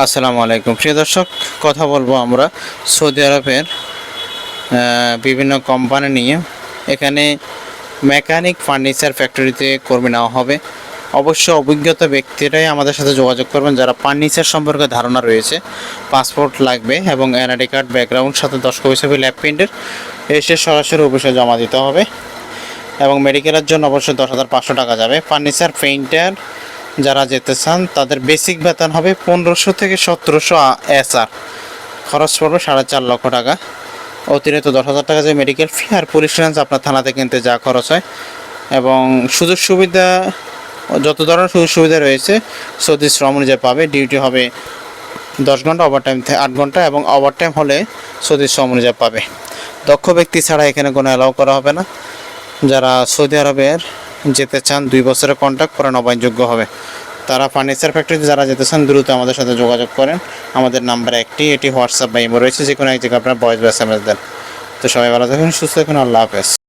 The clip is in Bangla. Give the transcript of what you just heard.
আসসালামু আলাইকুম। প্রিয় দর্শক, কথা বলব আমরা সৌদি আরবের বিভিন্ন কোম্পানি নিয়ে। এখানে মেকানিক ফার্নিচার ফ্যাক্টরিতে কর্মী নেওয়া হবে। অবশ্য অভিজ্ঞতা ব্যক্তিরাই আমাদের সাথে যোগাযোগ করবেন, যারা ফার্নিচার সম্পর্কে ধারণা রয়েছে। পাসপোর্ট লাগবে এবং এনআইডি কার্ড, ব্যাকগ্রাউন্ড, সাথে দশ কপি ছবি, ল্যাব প্রিন্টের। এসে সরাসরি অফিসে জমা দিতে হবে এবং মেডিকেলের জন্য অবশ্যই দশ হাজার পাঁচশো টাকা যাবে। ফার্নিচার, পেইন্টার যারা যেতে চান, তাদের বেসিক বেতন হবে পনেরোশো থেকে সতেরোশো এসআর খরচ পড়বে সাড়ে চার লক্ষ টাকা। অতিরিক্ত দশ হাজার টাকা যে মেডিকেল ফি আর পুলিশ ইন্স্যুরেন্স আপনার থানাতে কিনতে যা খরচ হয়। এবং সুযোগ সুবিধা, যত ধরনের সুযোগ সুবিধা রয়েছে সৌদি শ্রম অনুযায়ী পাবে। ডিউটি হবে দশ ঘণ্টা ওভার টাইম আট ঘণ্টা এবং ওভার টাইম হলে সৌদি শ্রম অনুযায়ী পাবে। দক্ষ ব্যক্তি ছাড়া এখানে কোনো অ্যালাউ করা হবে না। যারা সৌদি আরবের যেতে চান, দুই বছরের কন্ট্যাক্ট পরে নবায়নযোগ্য হবে। তারা ফার্নিচার ফ্যাক্টরিতে যারা যেতে চান, দ্রুত আমাদের সাথে যোগাযোগ করেন। আমাদের নাম্বার একটি, এটি হোয়াটসঅ্যাপ বা ইমো রয়েছে যে কোনো এক জায়গায় আপনার বয়স বা দেন। তো সবাই ভালো থাকুন, সুস্থ থাকুন, আল্লাহ হাফেজ।